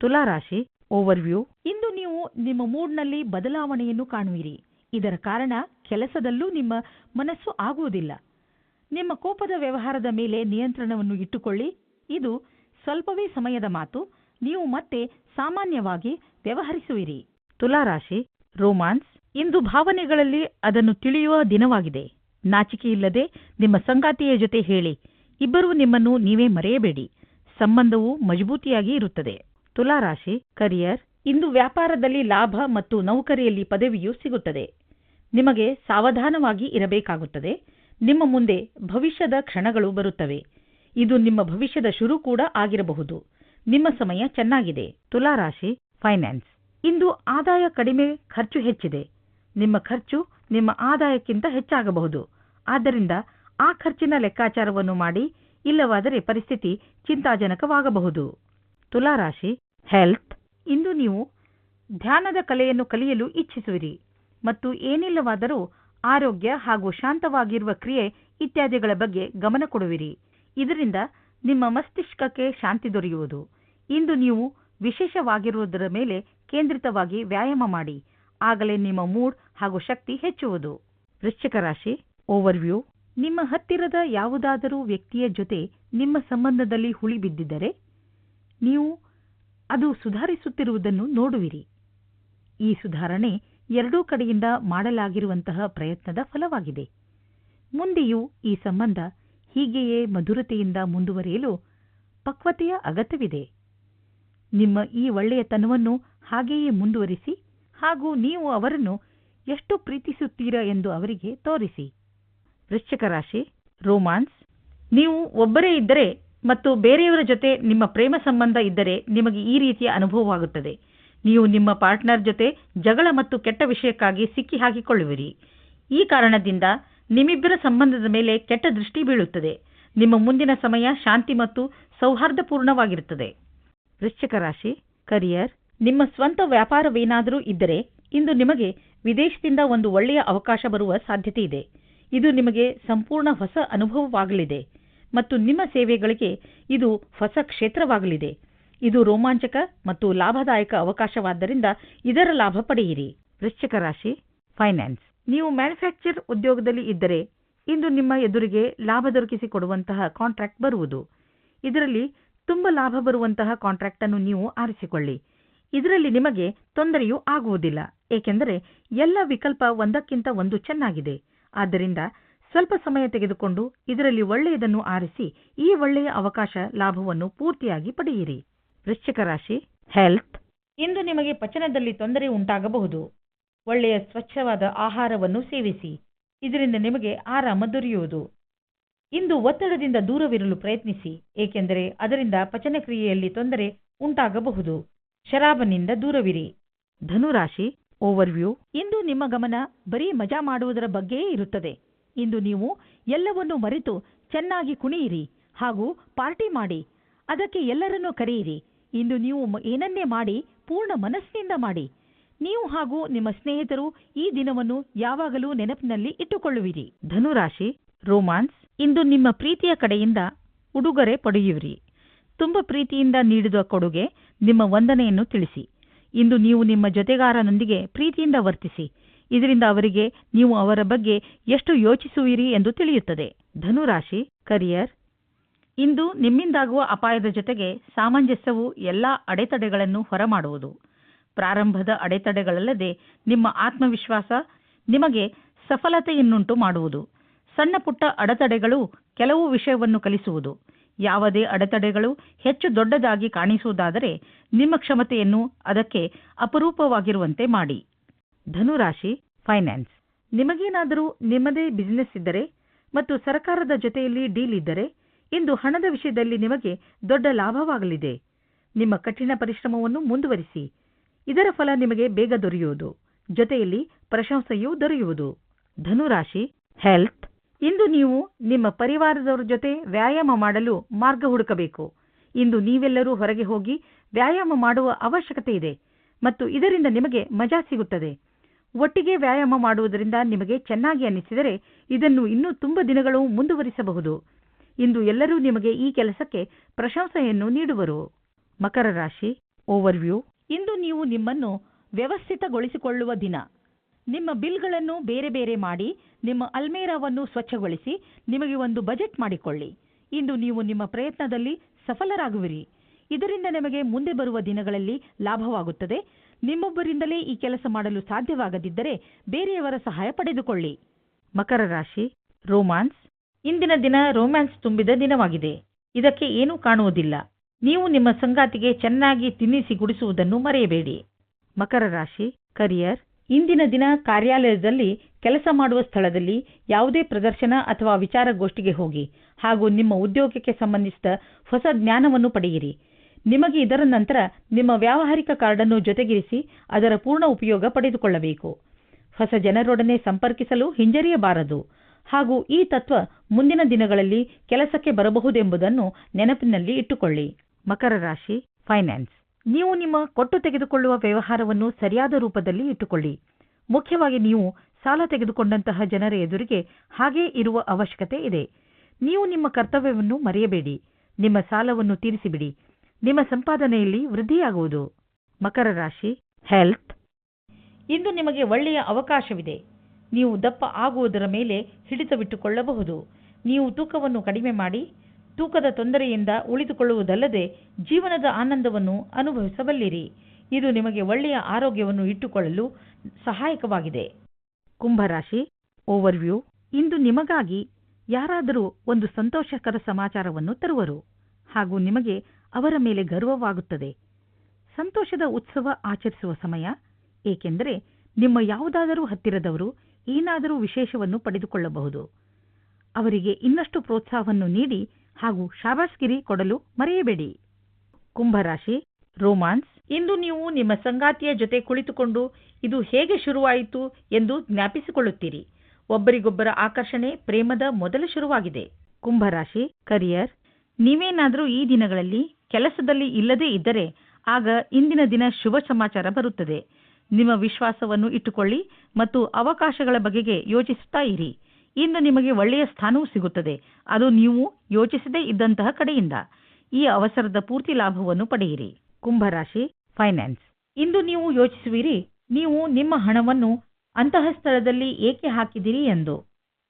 ತುಲಾರಾಶಿ, ಓವರ್ವ್ಯೂ. ಇಂದು ನೀವು ನಿಮ್ಮ ಮೂಡ್ನಲ್ಲಿ ಬದಲಾವಣೆಯನ್ನು ಕಾಣುವಿರಿ. ಇದರ ಕಾರಣ ಕೆಲಸದಲ್ಲೂ ನಿಮ್ಮ ಮನಸ್ಸು ಆಗುವುದಿಲ್ಲ. ನಿಮ್ಮ ಕೋಪದ ವ್ಯವಹಾರದ ಮೇಲೆ ನಿಯಂತ್ರಣವನ್ನು ಇಟ್ಟುಕೊಳ್ಳಿ. ಇದು ಸ್ವಲ್ಪವೇ ಸಮಯದ ಮಾತು. ನೀವು ಮತ್ತೆ ಸಾಮಾನ್ಯವಾಗಿ ವ್ಯವಹರಿಸುವಿರಿ. ತುಲಾರಾಶಿ, ರೋಮಾನ್ಸ್. ಇಂದು ಭಾವನೆಗಳಲ್ಲಿ ಅದನ್ನು ತಿಳಿಯುವ ದಿನವಾಗಿದೆ. ನಾಚಿಕೆಯಿಲ್ಲದೆ ನಿಮ್ಮ ಸಂಗಾತಿಯ ಜೊತೆ ಹೇಳಿ. ಇಬ್ಬರೂ ನಿಮ್ಮನ್ನು ನೀವೇ ಮರೆಯಬೇಡಿ. ಸಂಬಂಧವು ಮಜಬೂತಿಯಾಗಿ ಇರುತ್ತದೆ. ತುಲಾರಾಶಿ, ಕರಿಯರ್. ಇಂದು ವ್ಯಾಪಾರದಲ್ಲಿ ಲಾಭ ಮತ್ತು ನೌಕರಿಯಲ್ಲಿ ಪದವಿಯು ಸಿಗುತ್ತದೆ. ನಿಮಗೆ ಸಾವಧಾನವಾಗಿ ಇರಬೇಕಾಗುತ್ತದೆ. ನಿಮ್ಮ ಮುಂದೆ ಭವಿಷ್ಯದ ಕ್ಷಣಗಳು ಬರುತ್ತವೆ. ಇದು ನಿಮ್ಮ ಭವಿಷ್ಯದ ಶುರು ಕೂಡ ಆಗಿರಬಹುದು. ನಿಮ್ಮ ಸಮಯ ಚೆನ್ನಾಗಿದೆ. ತುಲಾರಾಶಿ ಫೈನಾನ್ಸ್ ಇಂದು ಆದಾಯ ಕಡಿಮೆ, ಖರ್ಚು ಹೆಚ್ಚಿದೆ. ನಿಮ್ಮ ಖರ್ಚು ನಿಮ್ಮ ಆದಾಯಕ್ಕಿಂತ ಹೆಚ್ಚಾಗಬಹುದು. ಆದ್ದರಿಂದ ಆ ಖರ್ಚಿನ ಲೆಕ್ಕಾಚಾರವನ್ನು ಮಾಡಿ, ಇಲ್ಲವಾದರೆ ಪರಿಸ್ಥಿತಿ ಚಿಂತಾಜನಕವಾಗಬಹುದು. ತುಲಾರಾಶಿ ಹೆಲ್ತ್ ಇಂದು ನೀವು ಧ್ಯಾನದ ಕಲೆಯನ್ನು ಕಲಿಯಲು ಇಚ್ಛಿಸುವಿರಿ. ಮತ್ತು ಏನಿಲ್ಲವಾದರೂ ಆರೋಗ್ಯ ಹಾಗೂ ಶಾಂತವಾಗಿರುವ ಕ್ರಿಯೆ ಇತ್ಯಾದಿಗಳ ಬಗ್ಗೆ ಗಮನ ಕೊಡುವಿರಿ. ಇದರಿಂದ ನಿಮ್ಮ ಮಸ್ತಿಷ್ಕಕ್ಕೆ ಶಾಂತಿ ದೊರೆಯುವುದು. ಇಂದು ನೀವು ವಿಶೇಷವಾಗಿರುವುದರ ಮೇಲೆ ಕೇಂದ್ರಿತವಾಗಿ ವ್ಯಾಯಾಮ ಮಾಡಿ. ಆಗಲೇ ನಿಮ್ಮ ಮೂಡ್ ಹಾಗೂ ಶಕ್ತಿ ಹೆಚ್ಚುವುದು. ವೃಶ್ಚಿಕ ರಾಶಿ ಓವರ್ವ್ಯೂ ನಿಮ್ಮ ಹತ್ತಿರದ ಯಾವುದಾದರೂ ವ್ಯಕ್ತಿಯ ಜೊತೆ ನಿಮ್ಮ ಸಂಬಂಧದಲ್ಲಿ ಹುಳಿ ಬಿದ್ದಿದ್ದರೆ ನೀವು ಅದು ಸುಧಾರಿಸುತ್ತಿರುವುದನ್ನು ನೋಡುವಿರಿ. ಈ ಸುಧಾರಣೆ ಎರಡೂ ಕಡೆಯಿಂದ ಮಾಡಲಾಗಿರುವಂತಹ ಪ್ರಯತ್ನದ ಫಲವಾಗಿದೆ. ಮುಂದೆಯೂ ಈ ಸಂಬಂಧ ಹೀಗೆಯೇ ಮಧುರತೆಯಿಂದ ಮುಂದುವರಿಯಲು ಪಕ್ವತೆಯ ಅಗತ್ಯವಿದೆ. ನಿಮ್ಮ ಈ ಒಳ್ಳೆಯತನವನ್ನು ಹಾಗೆಯೇ ಮುಂದುವರಿಸಿ ಹಾಗೂ ನೀವು ಅವರನ್ನು ಎಷ್ಟು ಪ್ರೀತಿಸುತ್ತೀರಾ ಎಂದು ಅವರಿಗೆ ತೋರಿಸಿ. ವೃಶ್ಚಿಕ ರಾಶಿ, ರೋಮಾನ್ಸ್. ನೀವು ಒಬ್ಬರೇ ಇದ್ದರೆ ಮತ್ತು ಬೇರೆಯವರ ಜೊತೆ ನಿಮ್ಮ ಪ್ರೇಮ ಸಂಬಂಧ ಇದ್ದರೆ ನಿಮಗೆ ಈ ರೀತಿಯ ಅನುಭವವಾಗುತ್ತದೆ. ನೀವು ನಿಮ್ಮ ಪಾರ್ಟ್ನರ್ ಜೊತೆ ಜಗಳ ಮತ್ತು ಕೆಟ್ಟ ವಿಷಯಕ್ಕಾಗಿ ಸಿಕ್ಕಿ ಹಾಕಿಕೊಳ್ಳುವಿರಿ. ಈ ಕಾರಣದಿಂದ ನಿಮ್ಮಿಬ್ಬರ ಸಂಬಂಧದ ಮೇಲೆ ಕೆಟ್ಟ ದೃಷ್ಟಿ ಬೀಳುತ್ತದೆ. ನಿಮ್ಮ ಮುಂದಿನ ಸಮಯ ಶಾಂತಿ ಮತ್ತು ಸೌಹಾರ್ದಪೂರ್ಣವಾಗಿರುತ್ತದೆ. ವೃಶ್ಚಿಕ ರಾಶಿ ಕರಿಯರ್ ನಿಮ್ಮ ಸ್ವಂತ ವ್ಯಾಪಾರವೇನಾದರೂ ಇದ್ದರೆ ಇಂದು ನಿಮಗೆ ವಿದೇಶದಿಂದ ಒಂದು ಒಳ್ಳೆಯ ಅವಕಾಶ ಬರುವ ಸಾಧ್ಯತೆ ಇದೆ. ಇದು ನಿಮಗೆ ಸಂಪೂರ್ಣ ಹೊಸ ಅನುಭವವಾಗಲಿದೆ ಮತ್ತು ನಿಮ್ಮ ಸೇವೆಗಳಿಗೆ ಇದು ಹೊಸ ಕ್ಷೇತ್ರವಾಗಲಿದೆ. ಇದು ರೋಮಾಂಚಕ ಮತ್ತು ಲಾಭದಾಯಕ ಅವಕಾಶವಾದ್ದರಿಂದ ಇದರ ಲಾಭ ಪಡೆಯಿರಿ. ವೃಶ್ಚಿಕ ರಾಶಿ ಫೈನಾನ್ಸ್ ನೀವು ಮ್ಯಾನುಫ್ಯಾಕ್ಚರ್ ಉದ್ಯೋಗದಲ್ಲಿ ಇದ್ದರೆ ಇಂದು ನಿಮ್ಮ ಎದುರಿಗೆ ಲಾಭ ದೊರಕಿಸಿಕೊಡುವಂತಹ ಕಾಂಟ್ರಾಕ್ಟ್ ಬರುವುದು. ಇದರಲ್ಲಿ ತುಂಬ ಲಾಭ ಬರುವಂತಹ ಕಾಂಟ್ರಾಕ್ಟ್ ಅನ್ನು ನೀವು ಆರಿಸಿಕೊಳ್ಳಿ. ಇದರಲ್ಲಿ ನಿಮಗೆ ತೊಂದರೆಯೂ ಆಗುವುದಿಲ್ಲ, ಏಕೆಂದರೆ ಎಲ್ಲ ವಿಕಲ್ಪ ಒಂದಕ್ಕಿಂತ ಒಂದು ಚೆನ್ನಾಗಿದೆ. ಆದ್ದರಿಂದ ಸ್ವಲ್ಪ ಸಮಯ ತೆಗೆದುಕೊಂಡು ಇದರಲ್ಲಿ ಒಳ್ಳೆಯದನ್ನು ಆರಿಸಿ ಈ ಒಳ್ಳೆಯ ಅವಕಾಶ ಲಾಭವನ್ನು ಪೂರ್ತಿಯಾಗಿ ಪಡೆಯಿರಿ. ವೃಶ್ಚಿಕ ರಾಶಿ ಹೆಲ್ತ್ ಇಂದು ನಿಮಗೆ ಪಚನದಲ್ಲಿ ತೊಂದರೆ ಉಂಟಾಗಬಹುದು. ಒಳ್ಳೆಯ ಸ್ವಚ್ಛವಾದ ಆಹಾರವನ್ನು ಸೇವಿಸಿ. ಇದರಿಂದ ನಿಮಗೆ ಆರಾಮ ದೊರೆಯುವುದು. ಇಂದು ಒತ್ತಡದಿಂದ ದೂರವಿರಲು ಪ್ರಯತ್ನಿಸಿ ಏಕೆಂದರೆ ಅದರಿಂದ ಪಚನಕ್ರಿಯೆಯಲ್ಲಿ ತೊಂದರೆ ಉಂಟಾಗಬಹುದು. ಶರಾಬನಿಂದ ದೂರವಿರಿ. ಧನುರಾಶಿ ಓವರ್ವ್ಯೂ ಇಂದು ನಿಮ್ಮ ಗಮನ ಬರೀ ಮಜಾ ಮಾಡುವುದರ ಬಗ್ಗೆಯೇ ಇರುತ್ತದೆ. ಇಂದು ನೀವು ಎಲ್ಲವನ್ನೂ ಮರೆತು ಚೆನ್ನಾಗಿ ಕುಣಿಯಿರಿ ಹಾಗೂ ಪಾರ್ಟಿ ಮಾಡಿ. ಅದಕ್ಕೆ ಎಲ್ಲರನ್ನೂ ಕರೆಯಿರಿ. ಇಂದು ನೀವು ಏನನ್ನೇ ಮಾಡಿ, ಪೂರ್ಣ ಮನಸ್ಸಿನಿಂದ ಮಾಡಿ. ನೀವು ಹಾಗೂ ನಿಮ್ಮ ಸ್ನೇಹಿತರು ಈ ದಿನವನ್ನು ಯಾವಾಗಲೂ ನೆನಪಿನಲ್ಲಿ ಇಟ್ಟುಕೊಳ್ಳುವಿರಿ. ಧನುರಾಶಿ, ರೋಮಾನ್ಸ್, ಇಂದು ನಿಮ್ಮ ಪ್ರೀತಿಯ ಕಡೆಯಿಂದ ಉಡುಗೊರೆ ಪಡೆಯುವಿರಿ. ತುಂಬ ಪ್ರೀತಿಯಿಂದ ನೀಡಿದ ಕೊಡುಗೆ ನಿಮ್ಮ ವಂದನೆಯನ್ನು ತಿಳಿಸಿ. ಇಂದು ನೀವು ನಿಮ್ಮ ಜೊತೆಗಾರನೊಂದಿಗೆ ಪ್ರೀತಿಯಿಂದ ವರ್ತಿಸಿ. ಇದರಿಂದ ಅವರಿಗೆ, ನೀವು ಅವರ ಬಗ್ಗೆ ಎಷ್ಟು ಯೋಚಿಸುವಿರಿ ಎಂದು ತಿಳಿಯುತ್ತದೆ. ಧನುರಾಶಿ, ಕರಿಯರ್ ಇಂದು ನಿಮ್ಮಿಂದಾಗುವ ಅಪಾಯದ ಜೊತೆಗೆ ಸಾಮಂಜಸ್ಯವು ಎಲ್ಲಾ ಅಡೆತಡೆಗಳನ್ನು ಹೊರಮಾಡುವುದು. ಪ್ರಾರಂಭದ ಅಡೆತಡೆಗಳಲ್ಲದೆ ನಿಮ್ಮ ಆತ್ಮವಿಶ್ವಾಸ ನಿಮಗೆ ಸಫಲತೆಯನ್ನುಂಟು ಮಾಡುವುದು. ಸಣ್ಣ ಪುಟ್ಟ ಅಡೆತಡೆಗಳು ಕೆಲವು ವಿಷಯವನ್ನು ಕಲಿಸುವುದು. ಯಾವುದೇ ಅಡೆತಡೆಗಳು ಹೆಚ್ಚು ದೊಡ್ಡದಾಗಿ ಕಾಣಿಸುವುದಾದರೆ ನಿಮ್ಮ ಕ್ಷಮತೆಯನ್ನು ಅದಕ್ಕೆ ಅಪರೂಪವಾಗಿರುವಂತೆ ಮಾಡಿ. ಧನುರಾಶಿ, ಫೈನಾನ್ಸ್. ನಿಮಗೇನಾದರೂ ನಿಮ್ಮದೇ ಬಿಸಿನೆಸ್ ಇದ್ದರೆ ಮತ್ತು ಸರ್ಕಾರದ ಜೊತೆಯಲ್ಲಿ ಡೀಲ್ ಇದ್ದರೆ ಇಂದು ಹಣದ ವಿಷಯದಲ್ಲಿ ನಿಮಗೆ ದೊಡ್ಡ ಲಾಭವಾಗಲಿದೆ. ನಿಮ್ಮ ಕಠಿಣ ಪರಿಶ್ರಮವನ್ನು ಮುಂದುವರಿಸಿ. ಇದರ ಫಲ ನಿಮಗೆ ಬೇಗ ದೊರೆಯುವುದು. ಜೊತೆಯಲ್ಲಿ ಪ್ರಶಂಸೆಯೂ ದೊರೆಯುವುದು. ಧನುರಾಶಿ ಹೆಲ್ತ್ ಇಂದು ನೀವು ನಿಮ್ಮ ಪರಿವಾರದವರ ಜೊತೆ ವ್ಯಾಯಾಮ ಮಾಡಲು ಮಾರ್ಗ ಹುಡುಕಬೇಕು. ಇಂದು ನೀವೆಲ್ಲರೂ ಹೊರಗೆ ಹೋಗಿ ವ್ಯಾಯಾಮ ಮಾಡುವ ಅವಶ್ಯಕತೆ ಇದೆ ಮತ್ತು ಇದರಿಂದ ನಿಮಗೆ ಮಜಾ ಸಿಗುತ್ತದೆ. ಒಟ್ಟಿಗೆ ವ್ಯಾಯಾಮ ಮಾಡುವುದರಿಂದ ನಿಮಗೆ ಚೆನ್ನಾಗಿ ಅನ್ನಿಸಿದರೆ ಇದನ್ನು ಇನ್ನೂ ತುಂಬ ದಿನಗಳು ಮುಂದುವರಿಸಬಹುದು. ಇಂದು ಎಲ್ಲರೂ ನಿಮಗೆ ಈ ಕೆಲಸಕ್ಕೆ ಪ್ರಶಂಸೆಯನ್ನು ನೀಡುವರು. ಮಕರ ರಾಶಿ ಓವರ್ವ್ಯೂ ಇಂದು ನೀವು ನಿಮ್ಮನ್ನು ವ್ಯವಸ್ಥಿತಗೊಳಿಸಿಕೊಳ್ಳುವ ದಿನ. ನಿಮ್ಮ ಬಿಲ್ಗಳನ್ನು ಬೇರೆ ಬೇರೆ ಮಾಡಿ, ನಿಮ್ಮ ಅಲ್ಮೇರಾವನ್ನು ಸ್ವಚ್ಛಗೊಳಿಸಿ, ನಿಮಗೆ ಒಂದು ಬಜೆಟ್ ಮಾಡಿಕೊಳ್ಳಿ. ಇಂದು ನೀವು ನಿಮ್ಮ ಪ್ರಯತ್ನದಲ್ಲಿ ಸಫಲರಾಗುವಿರಿ. ಇದರಿಂದ ನಿಮಗೆ ಮುಂದೆ ಬರುವ ದಿನಗಳಲ್ಲಿ ಲಾಭವಾಗುತ್ತದೆ. ನಿಮ್ಮೊಬ್ಬರಿಂದಲೇ ಈ ಕೆಲಸ ಮಾಡಲು ಸಾಧ್ಯವಾಗದಿದ್ದರೆ ಬೇರೆಯವರ ಸಹಾಯ ಪಡೆದುಕೊಳ್ಳಿ. ಮಕರ ರಾಶಿ ರೋಮಾನ್ಸ್ ಇಂದಿನ ದಿನ ರೋಮ್ಯಾನ್ಸ್ ತುಂಬಿದ ದಿನವಾಗಿದೆ. ಇದಕ್ಕೆ ಏನೂ ಕಾಣುವುದಿಲ್ಲ. ನೀವು ನಿಮ್ಮ ಸಂಗಾತಿಗೆ ಚೆನ್ನಾಗಿ ತಿನ್ನಿಸಿ ಗುಡಿಸುವುದನ್ನು ಮರೆಯಬೇಡಿ. ಮಕರ ರಾಶಿ ಕರಿಯರ್ ಇಂದಿನ ದಿನ ಕಾರ್ಯಾಲಯದಲ್ಲಿ ಕೆಲಸ ಮಾಡುವ ಸ್ಥಳದಲ್ಲಿ ಯಾವುದೇ ಪ್ರದರ್ಶನ ಅಥವಾ ವಿಚಾರಗೋಷ್ಠಿಗೆ ಹೋಗಿ ಹಾಗೂ ನಿಮ್ಮ ಉದ್ಯೋಗಕ್ಕೆ ಸಂಬಂಧಿಸಿದ ಹೊಸ ಜ್ಞಾನವನ್ನು ಪಡೆಯಿರಿ. ನಿಮಗೆ ಇದರ ನಂತರ ನಿಮ್ಮ ವ್ಯಾವಹಾರಿಕ ಕಾರ್ಡನ್ನು ಜೊತೆಗಿರಿಸಿ ಅದರ ಪೂರ್ಣ ಉಪಯೋಗ ಪಡೆದುಕೊಳ್ಳಬೇಕು. ಹೊಸ ಜನರೊಡನೆ ಸಂಪರ್ಕಿಸಲು ಹಿಂಜರಿಯಬಾರದು. ಹಾಗೂ ಈ ತತ್ವ ಮುಂದಿನ ದಿನಗಳಲ್ಲಿ ಕೆಲಸಕ್ಕೆ ಬರಬಹುದೆಂಬುದನ್ನು ನೆನಪಿನಲ್ಲಿ ಇಟ್ಟುಕೊಳ್ಳಿ. ಮಕರ ರಾಶಿ ಫೈನಾನ್ಸ್ ನೀವು ನಿಮ್ಮ ಕೊಟ್ಟು ತೆಗೆದುಕೊಳ್ಳುವ ವ್ಯವಹಾರವನ್ನು ಸರಿಯಾದ ರೂಪದಲ್ಲಿ ಇಟ್ಟುಕೊಳ್ಳಿ. ಮುಖ್ಯವಾಗಿ ನೀವು ಸಾಲ ತೆಗೆದುಕೊಂಡಂತಹ ಜನರ ಎದುರಿಗೆ ಹಾಗೇ ಇರುವ ಅವಶ್ಯಕತೆ ಇದೆ. ನೀವು ನಿಮ್ಮ ಕರ್ತವ್ಯವನ್ನು ಮರೆಯಬೇಡಿ. ನಿಮ್ಮ ಸಾಲವನ್ನು ತೀರಿಸಿಬಿಡಿ. ನಿಮ್ಮ ಸಂಪಾದನೆಯಲ್ಲಿ ವೃದ್ಧಿಯಾಗುವುದು. ಮಕರ ರಾಶಿ ಹೆಲ್ತ್ ಇಂದು ನಿಮಗೆ ಒಳ್ಳೆಯ ಅವಕಾಶವಿದೆ. ನೀವು ದಪ್ಪ ಆಗುವುದರ ಮೇಲೆ ಹಿಡಿತವಿಟ್ಟುಕೊಳ್ಳಬಹುದು. ನೀವು ತೂಕವನ್ನು ಕಡಿಮೆ ಮಾಡಿ, ತೂಕದ ತೊಂದರೆಯಿಂದ ಉಳಿದುಕೊಳ್ಳುವುದಲ್ಲದೆ ಜೀವನದ ಆನಂದವನ್ನು ಅನುಭವಿಸಬಲ್ಲಿರಿ. ಇದು ನಿಮಗೆ ಒಳ್ಳೆಯ ಆರೋಗ್ಯವನ್ನು ಇಟ್ಟುಕೊಳ್ಳಲು ಸಹಾಯಕವಾಗಿದೆ. ಕುಂಭರಾಶಿ ಓವರ್ವ್ಯೂ ಇಂದು ನಿಮಗಾಗಿ ಯಾರಾದರೂ ಒಂದು ಸಂತೋಷಕರ ಸಮಾಚಾರವನ್ನು ತರುವರು ಹಾಗೂ ನಿಮಗೆ ಅವರ ಮೇಲೆ ಗರ್ವವಾಗುತ್ತದೆ. ಸಂತೋಷದ ಉತ್ಸವ ಆಚರಿಸುವ ಸಮಯ, ಏಕೆಂದರೆ ನಿಮ್ಮ ಯಾವುದಾದರೂ ಹತ್ತಿರದವರು ಏನಾದರೂ ವಿಶೇಷವನ್ನು ಪಡೆದುಕೊಳ್ಳಬಹುದು. ಅವರಿಗೆ ಇನ್ನಷ್ಟು ಪ್ರೋತ್ಸಾಹವನ್ನು ನೀಡಿ ಹಾಗೂ ಶಾಬಾಸ್ಗಿರಿ ಕೊಡಲು ಮರೆಯಬೇಡಿ. ಕುಂಭರಾಶಿ, ರೋಮಾನ್ಸ್, ಇಂದು ನೀವು ನಿಮ್ಮ ಸಂಗಾತಿಯ ಜೊತೆ ಕುಳಿತುಕೊಂಡು ಇದು ಹೇಗೆ ಶುರುವಾಯಿತು ಎಂದು ಜ್ಞಾಪಿಸಿಕೊಳ್ಳುತ್ತೀರಿ. ಒಬ್ಬರಿಗೊಬ್ಬರ ಆಕರ್ಷಣೆ ಪ್ರೇಮದ ಮೊದಲ ಶುರುವಾಗಿದೆ. ಕುಂಭರಾಶಿ, ಕರಿಯರ್, ನೀವೇನಾದರೂ ಈ ದಿನಗಳಲ್ಲಿ ಕೆಲಸದಲ್ಲಿ ಇಲ್ಲದೇ ಇದ್ದರೆ ಆಗ ಇಂದಿನ ದಿನ ಶುಭ ಸಮಾಚಾರ ಬರುತ್ತದೆ. ನಿಮ್ಮ ವಿಶ್ವಾಸವನ್ನು ಇಟ್ಟುಕೊಳ್ಳಿ ಮತ್ತು ಅವಕಾಶಗಳ ಬಗೆಗೆ ಯೋಚಿಸುತ್ತಾ ಇರಿ. ಇಂದು ನಿಮಗೆ ಒಳ್ಳೆಯ ಸ್ಥಾನವೂ ಸಿಗುತ್ತದೆ. ಅದು ನೀವು ಯೋಚಿಸದೇ ಇದ್ದಂತಹ ಕಡೆಯಿಂದ. ಈ ಅವಸರದ ಪೂರ್ತಿ ಲಾಭವನ್ನು ಪಡೆಯಿರಿ. ಕುಂಭರಾಶಿ ಫೈನಾನ್ಸ್ ಇಂದು ನೀವು ಯೋಚಿಸುವಿರಿ, ನೀವು ನಿಮ್ಮ ಹಣವನ್ನು ಅಂತಹ ಸ್ಥಳದಲ್ಲಿ ಏಕೆ ಹಾಕಿದಿರಿ ಎಂದು.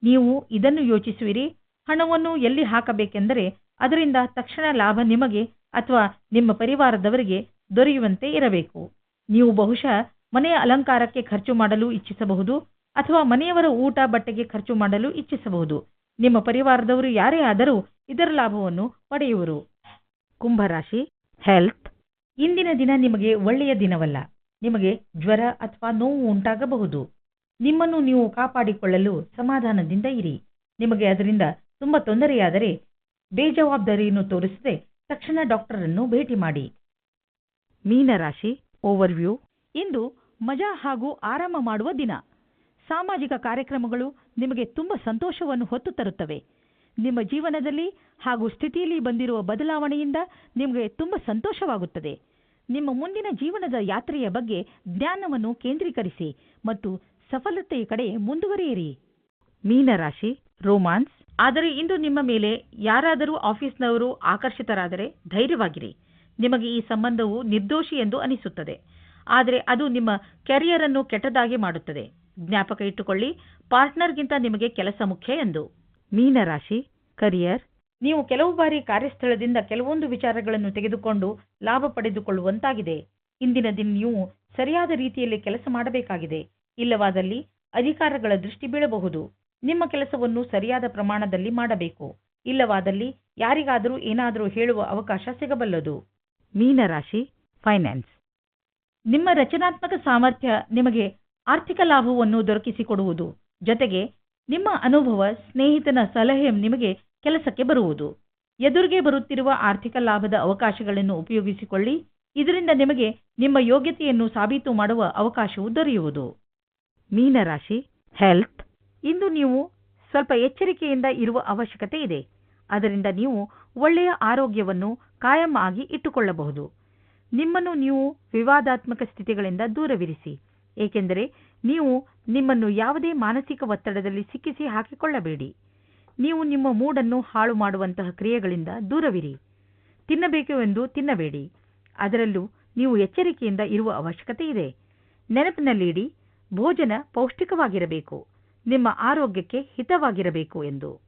ನೀವು ಇದನ್ನು ಯೋಚಿಸುವಿರಿ, ಹಣವನ್ನು ಎಲ್ಲಿ ಹಾಕಬೇಕೆಂದರೆ ಅದರಿಂದ ತಕ್ಷಣ ಲಾಭ ನಿಮಗೆ ಅಥವಾ ನಿಮ್ಮ ಪರಿವಾರದವರಿಗೆ ದೊರೆಯುವಂತೆ ಇರಬೇಕು. ನೀವು ಬಹುಶಃ ಮನೆಯ ಅಲಂಕಾರಕ್ಕೆ ಖರ್ಚು ಮಾಡಲು ಇಚ್ಛಿಸಬಹುದು ಅಥವಾ ಮನೆಯವರ ಊಟ ಬಟ್ಟೆಗೆ ಖರ್ಚು ಮಾಡಲು ಇಚ್ಛಿಸಬಹುದು. ನಿಮ್ಮ ಪರಿವಾರದವರು ಯಾರೇ ಆದರೂ ಇದರ ಲಾಭವನ್ನು ಪಡೆಯುವರು. ಕುಂಭರಾಶಿ ಹೆಲ್ತ್ ಇಂದಿನ ದಿನ ನಿಮಗೆ ಒಳ್ಳೆಯ ದಿನವಲ್ಲ. ನಿಮಗೆ ಜ್ವರ ಅಥವಾ ನೋವು ಉಂಟಾಗಬಹುದು. ನಿಮ್ಮನ್ನು ನೀವು ಕಾಪಾಡಿಕೊಳ್ಳಲು ಸಮಾಧಾನದಿಂದ ಇರಿ. ನಿಮಗೆ ಅದರಿಂದ ತುಂಬಾ ತೊಂದರೆಯಾದರೆ ಬೇಜವಾಬ್ದಾರಿಯನ್ನು ತೋರಿಸದೆ ತಕ್ಷಣ ಡಾಕ್ಟರನ್ನು ಭೇಟಿ ಮಾಡಿ. ಮೀನರಾಶಿ ಓವರ್ವ್ಯೂ ಇಂದು ಮಜಾ ಹಾಗೂ ಆರಾಮ ಮಾಡುವ ದಿನ. ಸಾಮಾಜಿಕ ಕಾರ್ಯಕ್ರಮಗಳು ನಿಮಗೆ ತುಂಬ ಸಂತೋಷವನ್ನು ಹೊತ್ತು ತರುತ್ತವೆ. ನಿಮ್ಮ ಜೀವನದಲ್ಲಿ ಹಾಗೂ ಸ್ಥಿತಿಯಲ್ಲಿ ಬಂದಿರುವ ಬದಲಾವಣೆಯಿಂದ ನಿಮಗೆ ತುಂಬ ಸಂತೋಷವಾಗುತ್ತದೆ. ನಿಮ್ಮ ಮುಂದಿನ ಜೀವನದ ಯಾತ್ರೆಯ ಬಗ್ಗೆ ಜ್ಞಾನವನ್ನು ಕೇಂದ್ರೀಕರಿಸಿ ಮತ್ತು ಸಫಲತೆಯ ಕಡೆ ಮುಂದುವರಿಯಿರಿ. ಮೀನರಾಶಿ, ರೋಮಾನ್ಸ್. ಆದರೆ ಇಂದು ನಿಮ್ಮ ಮೇಲೆ ಯಾರಾದರೂ ಆಫೀಸ್ನವರು ಆಕರ್ಷಿತರಾದರೆ ಧೈರ್ಯವಾಗಿರಿ. ನಿಮಗೆ ಈ ಸಂಬಂಧವು ನಿರ್ದೋಷಿ ಎಂದು ಅನಿಸುತ್ತದೆ. ಆದರೆ ಅದು ನಿಮ್ಮ ಕೆರಿಯರ್ ಅನ್ನು ಕೆಟ್ಟದಾಗಿ ಮಾಡುತ್ತದೆ. ಜ್ಞಾಪಕ ಇಟ್ಟುಕೊಳ್ಳಿ, ಪಾರ್ಟ್ನರ್ಗಿಂತ ನಿಮಗೆ ಕೆಲಸ ಮುಖ್ಯ ಎಂದು. ಮೀನರಾಶಿ ಕರಿಯರ್ ನೀವು ಕೆಲವು ಬಾರಿ ಕಾರ್ಯಸ್ಥಳದಿಂದ ಕೆಲವೊಂದು ವಿಚಾರಗಳನ್ನು ತೆಗೆದುಕೊಂಡು ಲಾಭ ಪಡೆದುಕೊಳ್ಳುವಂತಾಗಿದೆ. ಇಂದಿನ ದಿನ ನೀವು ಸರಿಯಾದ ರೀತಿಯಲ್ಲಿ ಕೆಲಸ ಮಾಡಬೇಕಾಗಿದೆ. ಇಲ್ಲವಾದಲ್ಲಿ ಅಧಿಕಾರಗಳ ದೃಷ್ಟಿ ಬೀಳಬಹುದು. ನಿಮ್ಮ ಕೆಲಸವನ್ನು ಸರಿಯಾದ ಪ್ರಮಾಣದಲ್ಲಿ ಮಾಡಬೇಕು. ಇಲ್ಲವಾದಲ್ಲಿ ಯಾರಿಗಾದರೂ ಏನಾದರೂ ಹೇಳುವ ಅವಕಾಶ ಸಿಗಬಲ್ಲದು. ಮೀನರಾಶಿ ಫೈನಾನ್ಸ್ ನಿಮ್ಮ ರಚನಾತ್ಮಕ ಸಾಮರ್ಥ್ಯ ನಿಮಗೆ ಆರ್ಥಿಕ ಲಾಭವನ್ನು ದೊರಕಿಸಿಕೊಡುವುದು. ಜೊತೆಗೆ ನಿಮ್ಮ ಅನುಭವ, ಸ್ನೇಹಿತನ ಸಲಹೆ ನಿಮಗೆ ಕೆಲಸಕ್ಕೆ ಬರುವುದು. ಎದುರಿಗೆ ಬರುತ್ತಿರುವ ಆರ್ಥಿಕ ಲಾಭದ ಅವಕಾಶಗಳನ್ನು ಉಪಯೋಗಿಸಿಕೊಳ್ಳಿ. ಇದರಿಂದ ನಿಮಗೆ ನಿಮ್ಮ ಯೋಗ್ಯತೆಯನ್ನು ಸಾಬೀತು ಮಾಡುವ ಅವಕಾಶವು ದೊರೆಯುವುದು. ಮೀನರಾಶಿ ಹೆಲ್ತ್ ಇಂದು ನೀವು ಸ್ವಲ್ಪ ಎಚ್ಚರಿಕೆಯಿಂದ ಇರುವ ಅವಶ್ಯಕತೆ ಇದೆ. ಅದರಿಂದ ನೀವು ಒಳ್ಳೆಯ ಆರೋಗ್ಯವನ್ನು ಕಾಯಂ ಆಗಿ ಇಟ್ಟುಕೊಳ್ಳಬಹುದು. ನಿಮ್ಮನ್ನು ನೀವು ವಿವಾದಾತ್ಮಕ ಸ್ಥಿತಿಗಳಿಂದ ದೂರವಿರಿಸಿ. ಏಕೆಂದರೆ ನೀವು ನಿಮ್ಮನ್ನು ಯಾವುದೇ ಮಾನಸಿಕ ಒತ್ತಡದಲ್ಲಿ ಸಿಕ್ಕಿಸಿ ಹಾಕಿಕೊಳ್ಳಬೇಡಿ. ನೀವು ನಿಮ್ಮ ಮೂಡನ್ನು ಹಾಳು ಮಾಡುವಂತಹ ಕ್ರಿಯೆಗಳಿಂದ ದೂರವಿರಿ. ತಿನ್ನಬೇಕು ಎಂದು ತಿನ್ನಬೇಡಿ. ಅದರಲ್ಲೂ ನೀವು ಎಚ್ಚರಿಕೆಯಿಂದ ಇರುವ ಅವಶ್ಯಕತೆ ಇದೆ. ನೆನಪಿನಲ್ಲಿಡಿ, ಭೋಜನ ಪೌಷ್ಟಿಕವಾಗಿರಬೇಕು. ನಿಮ್ಮ ಆರೋಗ್ಯಕ್ಕೆ ಹಿತವಾಗಿರಬೇಕು ಎಂದು.